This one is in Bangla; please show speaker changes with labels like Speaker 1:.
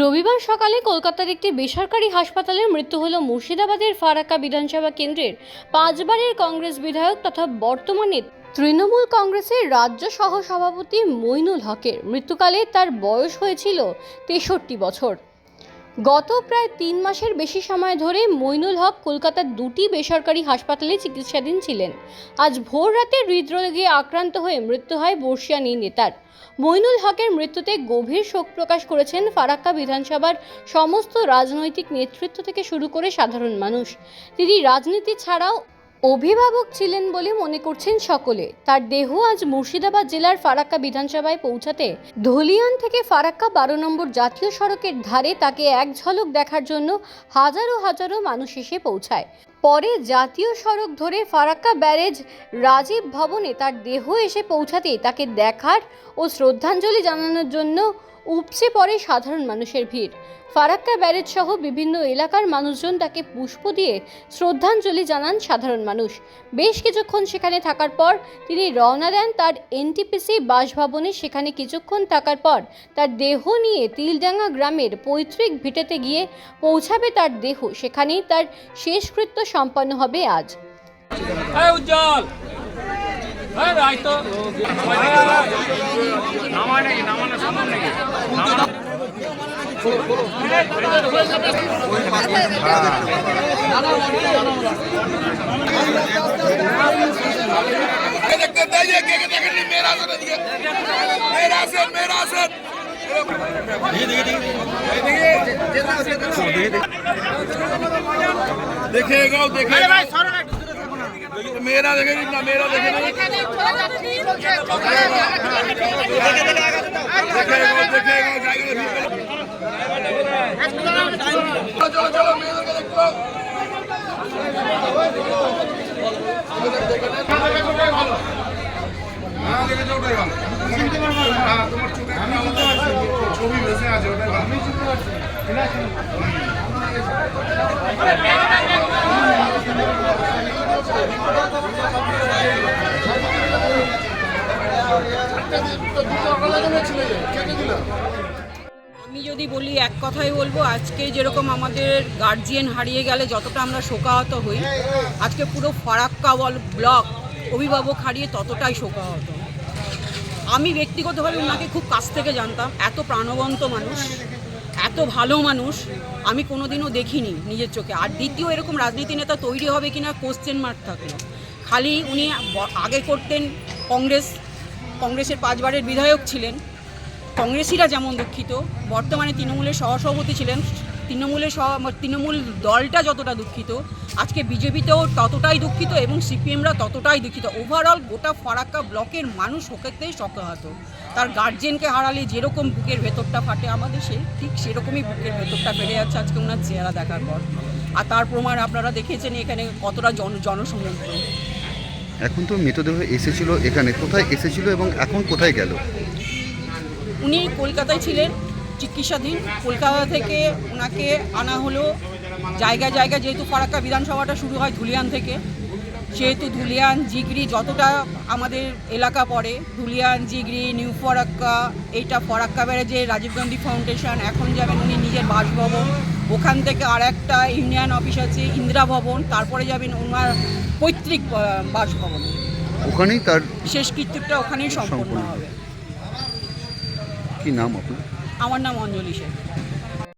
Speaker 1: রবিবার সকালে কলকাতার একটি বেসরকারি হাসপাতালে মৃত্যু হল মুর্শিদাবাদের ফারাক্কা বিধানসভা কেন্দ্রের। পাঁচবারের কংগ্রেস বিধায়ক তথা বর্তমানে তৃণমূল কংগ্রেসের রাজ্য সহ সভাপতি মইনুল হকের। মৃত্যুকালে তার বয়স হয়েছিল তেষট্টি বছর। গত প্রায় তিন মাসের বেশি সময় ধরে মইনুল হক কলকাতার দুটি বেসরকারি হাসপাতালে চিকিৎসাধীন ছিলেন। আজ ভোর রাতে হৃদরোগে আক্রান্ত হয়ে মৃত্যু হয় বর্ষিয়ানি নেতার। মইনুল হকের মৃত্যুতে গভীর শোক প্রকাশ করেছেন ফারাক্কা বিধানসভার সমস্ত রাজনৈতিক নেতৃত্ব থেকে শুরু করে সাধারণ মানুষ। তিনি রাজনীতি ছাড়াও অভিভাবক ছিলেন বলে মনে করছেন সকলে। তার দেহ আজ মুর্শিদাবাদ জেলার ফারাক্কা বিধানসভায় পৌঁছাতে ধলিয়ান থেকে ফারাক্কা বারো নম্বর জাতীয় সড়কের ধারে তাকে এক ঝলক দেখার জন্য হাজারো হাজারো মানুষ এসে পৌঁছায়। পরে জাতীয় সড়ক ধরে ফারাক্কা ব্যারেজ রাজীব ভবনে তার দেহ এসে পৌঁছাতে তাকে দেখার ও শ্রদ্ধাঞ্জলি জানানোর জন্য উপচে পড়ে সাধারণ মানুষের ভিড়। ফারাক্কা ব্যারেজ সহ বিভিন্ন এলাকার মানুষজন তাকে পুষ্প দিয়ে শ্রদ্ধাঞ্জলি জানান সাধারণ মানুষ। বেশ কিছুক্ষণ সেখানে থাকার পর তিনি রওনা দেন তার এনটিপিসি বাসভবনে। সেখানে কিছুক্ষণ থাকার পর তার দেহ নিয়ে তিলডাঙ্গা গ্রামের পৈতৃক ভিটেতে গিয়ে পৌঁছাবে তার দেহ। সেখানেই তার শেষকৃত্য সম্পন্ন হবে আজ।
Speaker 2: উজ্জ্বল।
Speaker 3: দেখে এগাও দেখে মেয়েরা দেখে নিন না মেয়েরা দেখে নিন। দেখে এগাও দেখে এগাও জায়গা চলো চলো মেয়েদেরকে দেখতে হ্যাঁ, ছবি ভেসে আছে ওটাই ভালো।
Speaker 4: আমি যদি বলি এক কথাই বলব, আজকে যেরকম আমাদের গার্জিয়ান হারিয়ে গেলে যতটা আমরা শোকাহত হই, আজকে পুরো ফারাক্কা বল ব্লক অভিভাবক হারিয়ে ততটাই শোকাহত। আমি ব্যক্তিগতভাবে ওনাকে খুব কাছ থেকে জানতাম, এত প্রাণবন্ত মানুষ। এত ভালো মানুষ, আমি কোনোদিনও দেখিনি নিজের চোখে। আর দ্বিতীয় এরকম রাজনীতি নেতা তৈরি হবে কি না কোশ্চেন মার্ক থাকল খালি উনি আগে করতেন কংগ্রেস, কংগ্রেসের পাঁচবারের বিধায়ক ছিলেন। কংগ্রেসিরা যেমন দুঃখিত, বর্তমানে তৃণমূলের সহসভাপতি ছিলেন, তৃণমূলের সহ- তৃণমূল দলটা যতটা দুঃখিত, আজকে বিজেপিতেও ততটাই দুঃখিত এবং সিপিএমরা ততটাই দুঃখিত। ওভারঅল গোটা ফারাক্কা ব্লকের মানুষ শোকেতেই শকাহত তার গার্জেনকে হারালে যেরকম বুকের ভেতরটা ফাটে আমাদের, সে ঠিক সেরকমই বুকের ভেতরটা বেড়ে যাচ্ছে আজকে ওনার চেহারা দেখার পর। আর তার প্রমাণ আপনারা দেখেছেন এখানে কতটা জন, জনসমুদ্র।
Speaker 5: এখন তো মৃতদেহ এসেছিল, এখানে কোথায় এসেছিল এবং এখন কোথায় গেল?
Speaker 4: উনি কলকাতায় ছিলেন চিকিৎসাধীন। কলকাতা থেকে ওনাকে আনা হলো। জায়গায় জায়গায় যেহেতু ফারাক্কা বিধানসভাটা শুরু হয় ধুলিয়ান থেকে সেহেতু ধুলিয়ান জিগরি যতটা আমাদের এলাকা পড়ে ধুলিয়ান জিগরি নিউ ফারাক্কা এইটা ফারাক্কা ব্যারেজে রাজীব গান্ধী ফাউন্ডেশন এখন যাবেন উনি নিজের বাসভবন। ওখান থেকে আর একটা ইউনিয়ন অফিস আছে ইন্দিরা ভবন তারপরে যাবেন ওনার পৈতৃক বাসভবন।
Speaker 5: ওখানেই তার
Speaker 4: শেষকৃত্যটা ওখানেই সম্পন্ন
Speaker 5: সম্পন্ন।
Speaker 4: হবে।
Speaker 5: কি নাম আপনার?
Speaker 4: আমার নাম অঞ্জলি শেখ